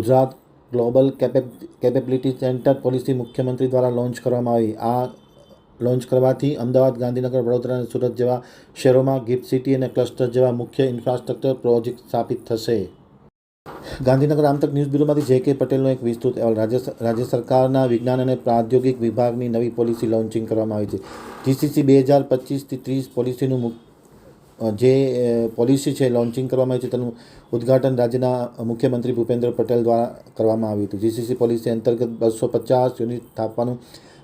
Gujarat global capability centre policy મુખ્યમંત્રી દ્વારા launch કરવામાં આવી. આ લોન્ચ કરવાથી અમદાવાદ, ગાંધીનગર, વડોદરા અને સુરત જેવા શહેરોમાં ગિફ્ટ સિટી અને ક્લસ્ટર જેવા મુખ્ય ઇન્ફ્રાસ્ટ્રક્ચર પ્રોજેક્ટ સ્થાપિત થશે. ગાંધીનગર આમતક ન્યૂઝ બ્યુરોમાંથી જે કે પટેલનો એક વિસ્તૃત અહેવાલ. રાજ્ય રાજ્ય સરકારના વિજ્ઞાન અને પ્રાદ્યોગિક વિભાગની નવી પોલિસી લોન્ચિંગ કરવામાં આવી છે. જીસીસી બે હજાર પચીસથી ત્રીસ પોલિસીનું જે પોલિસી છે લોન્ચિંગ કરવામાં આવી છે, તેનું ઉદ્ઘાટન રાજ્યના મુખ્યમંત્રી ભૂપેન્દ્ર પટેલ દ્વારા કરવામાં આવ્યું હતું. જીસીસી પોલિસી અંતર્ગત બસો પચાસ યુનિટ સ્થાપવાનું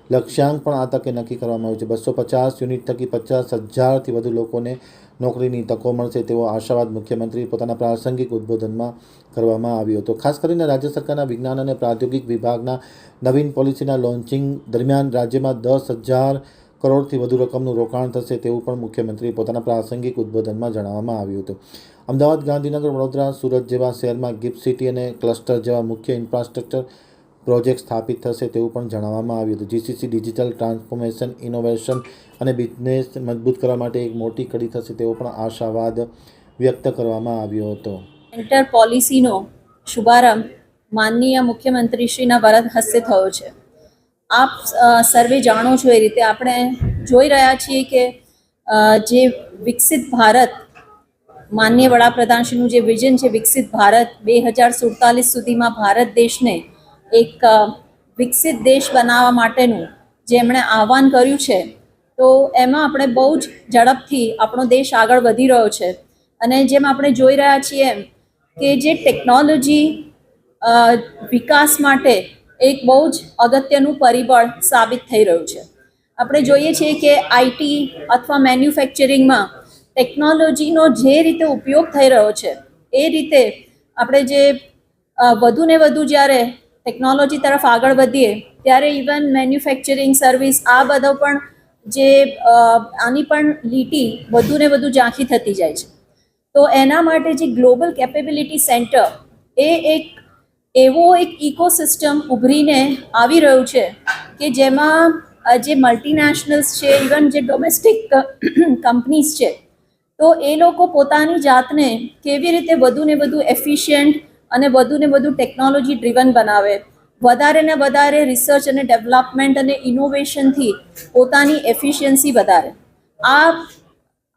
લક્ષ્યાંક પણ આ તકે નક્કી કરવામાં આવ્યું છે. બસો પચાસ યુનિટ થકી પચાસ હજારથી વધુ લોકોને નોકરીની તકો મળશે તેવો આશાવાદ મુખ્યમંત્રી પોતાના પ્રાસંગિક ઉદ્બોધનમાં કરવામાં આવ્યો હતો. ખાસ કરીને રાજ્ય સરકારના વિજ્ઞાન અને પ્રાદ્યોગિક વિભાગના નવીન પોલિસીના લોન્ચિંગ દરમિયાન રાજ્યમાં દસ હજાર કરોડથી વધુ રકમનું રોકાણ થશે તેવું પણ મુખ્યમંત્રીએ પોતાના પ્રાસંગિક ઉદ્બોધનમાં જણાવવામાં આવ્યું હતું. અમદાવાદ, ગાંધીનગર, વડોદરા, સુરત જેવા શહેરમાં ગિફ્ટ સિટી અને ક્લસ્ટર જેવા મુખ્ય ઇન્ફ્રાસ્ટ્રક્ચર પ્રોજેક્ટ સ્થાપિત થશે તેવું પણ જણાવવામાં આવ્યું હતું. જીસીસી ડિજિટલ ટ્રાન્સફોર્મેશન, ઇનોવેશન અને બિઝનેસ મજબૂત કરવા માટે એક મોટી કડી થશે તેવો પણ આશાવાદ વ્યક્ત કરવામાં આવ્યો હતો. એન્ટર પોલિસીનો શુભારંભ માનનીય મુખ્યમંત્રીશ્રીના વરદ હસ્તે થયો છે. આપ સર્વે જાણો છો એ રીતે. આપણે જોઈ રહ્યા છીએ કે જે વિકસિત ભારત, માન્ય વડાપ્રધાનશ્રીનું જે વિઝન છે વિકસિત ભારત, બે હજાર સુડતાલીસ સુધીમાં ભારત દેશને એક વિકસિત દેશ બનાવવા માટેનું જે એમણે આહવાન કર્યું છે, તો એમાં આપણે બહુ જ ઝડપથી આપણો દેશ આગળ વધી રહ્યો છે. અને જેમ આપણે જોઈ રહ્યા છીએ એમ કે જે ટેકનોલોજી વિકાસ માટે એક બહુ જ અગત્યનું પરિબળ સાબિત થઈ રહ્યું છે. આપણે જોઈએ છીએ કે આઈટી અથવા મેન્યુફેક્ચરિંગમાં ટેકનોલોજીનો જે રીતે ઉપયોગ થઈ રહ્યો છે, એ રીતે આપણે જે વધુ ને વધુ જ્યારે ટેકનોલોજી તરફ આગળ વધીએ, ત્યારે ઇવન મેન્યુફેક્ચરિંગ સર્વિસ આ બધો પણ જે આની પણ લીટી વધુ ને વધુ ઝાંખી થતી જાય છે. તો એના માટે જે ગ્લોબલ કેપેબિલિટી સેન્ટર એ એક એવો એક ઇકોસિસ્ટમ ઉભરીને આવી રહ્યું છે કે જેમાં જે મલ્ટીનેશનલ્સ છે ઇવન જે ડોમેસ્ટિક કંપનીઝ છે, તો એ લોકો પોતાની જાતને કેવી રીતે વધુ ને વધુ એફિશિયન્ટ અને વધુ ને વધુ ટેકનોલોજી ડ્રીવન બનાવે. વધારે ને વધારે રિસર્ચ અને ડેવલપમેન્ટ અને ઇનોવેશનથી પોતાની એફિશિયન્સી વધારે. આ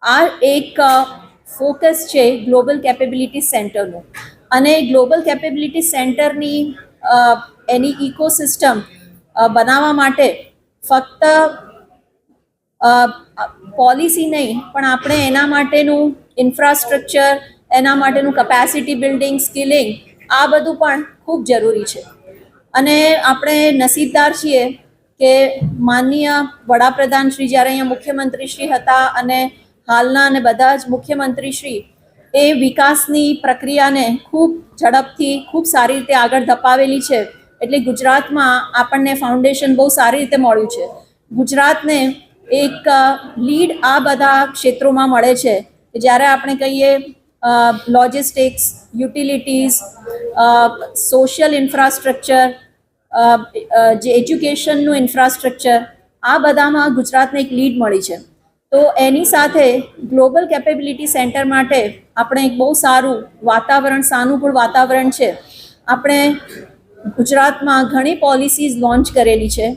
આ એક ફોકસ છે ગ્લોબલ કેપેબિલિટી સેન્ટરનું અને ગ્લોબલ કેપેબિલિટી સેન્ટરની એની ઇકોસિસ્ટમ બનાવવા માટે ફક્ત પોલિસી નહીં, પણ આપણે એના માટેનું ઇન્ફ્રાસ્ટ્રક્ચર, એના માટેનું કપેસિટી બિલ્ડિંગ સ્કિલિંગ આ બધું પણ ખૂબ જરૂરી છે. અને આપણે નસીબદાર છીએ કે માનનીય વડાપ્રધાન શ્રી જ્યારે અહીંયા મુખ્યમંત્રી શ્રી હતા અને હાલના અને બધા જ મુખ્યમંત્રી શ્રી એ વિકાસની પ્રક્રિયાને ખૂબ ઝડપથી, ખૂબ સારી રીતે આગળ ધપાવેલી છે. એટલે ગુજરાતમાં આપણને ફાઉન્ડેશન બહુ સારી રીતે મળ્યું છે. ગુજરાતને એક લીડ આ બધા ક્ષેત્રોમાં મળે છે જ્યારે આપણે કહીએ લોજિસ્ટિક્સ યુટિલિટીઝ સોશિયલ ઇન્ફ્રાસ્ટ્રક્ચર જે એજ્યુકેશનનું ઇન્ફ્રાસ્ટ્રક્ચર આ બધામાં ગુજરાતને એક લીડ મળી છે. તો એની સાથે ગ્લોબલ કેપેબિલિટી સેન્ટર માટે આપણે એક બહુ સારું વાતાવરણ, સાનુકૂળ વાતાવરણ છે. આપણે ગુજરાતમાં ઘણી પોલિસીઝ લોન્ચ કરેલી છે.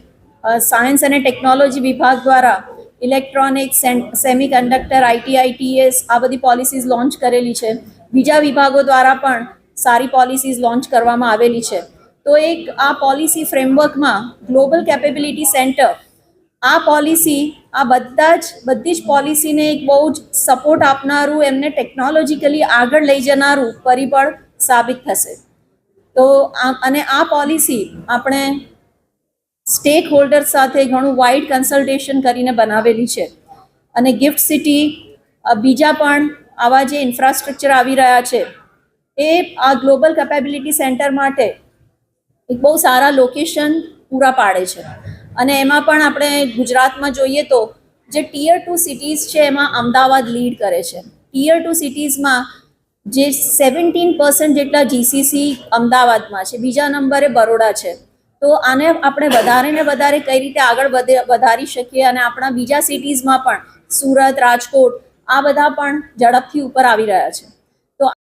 સાયન્સ અને ટેકનોલોજી વિભાગ દ્વારા ઇલેક્ટ્રોનિક્સ સેમી કન્ડક્ટર આઈટીઆઈટીએસ આ બધી પોલિસીઝ લોન્ચ કરેલી છે. બીજા વિભાગો દ્વારા પણ સારી પોલિસીઝ લોન્ચ કરવામાં આવેલી છે. તો એક આ પોલિસી ફ્રેમવર્કમાં ગ્લોબલ કેપેબિલિટી સેન્ટર આ પોલિસી આ બધા જ, બધી જ પોલિસીને એક બહુ જ સપોર્ટ આપનારું, એમને ટેકનોલોજીકલી આગળ લઈ જનારું પરિબળ સાબિત થશે. તો અને આ પોલિસી આપણે સ્ટેક હોલ્ડર સાથે ઘણું વાઇડ કન્સલ્ટેશન કરીને બનાવેલી છે. અને ગિફ્ટ સિટી બીજા પણ આવા જે ઇન્ફ્રાસ્ટ્રક્ચર આવી રહ્યા છે, એ આ ગ્લોબલ કેપેબિલિટી સેન્ટર માટે એક બહુ સારા લોકેશન પૂરા પાડે છે. અને એમાં પણ આપણે ગુજરાતમાં જોઈએ તો જે ટીયર ટુ સિટીઝ છે, એમાં અમદાવાદ લીડ કરે છે. ટીયર ટુ સિટીઝમાં જે સેવન્ટીન પર્સન્ટ જેટલા જીસીસી અમદાવાદમાં છે, બીજા નંબરે બરોડા છે. તો આને આપણે વધારે ને વધારે કઈ રીતે આગળ વધે, વધારી શકીએ અને આપણા બીજા સિટીઝમાં પણ સુરત, રાજકોટ, આ બધા પણ ઝડપથી ઉપર આવી રહ્યા છે.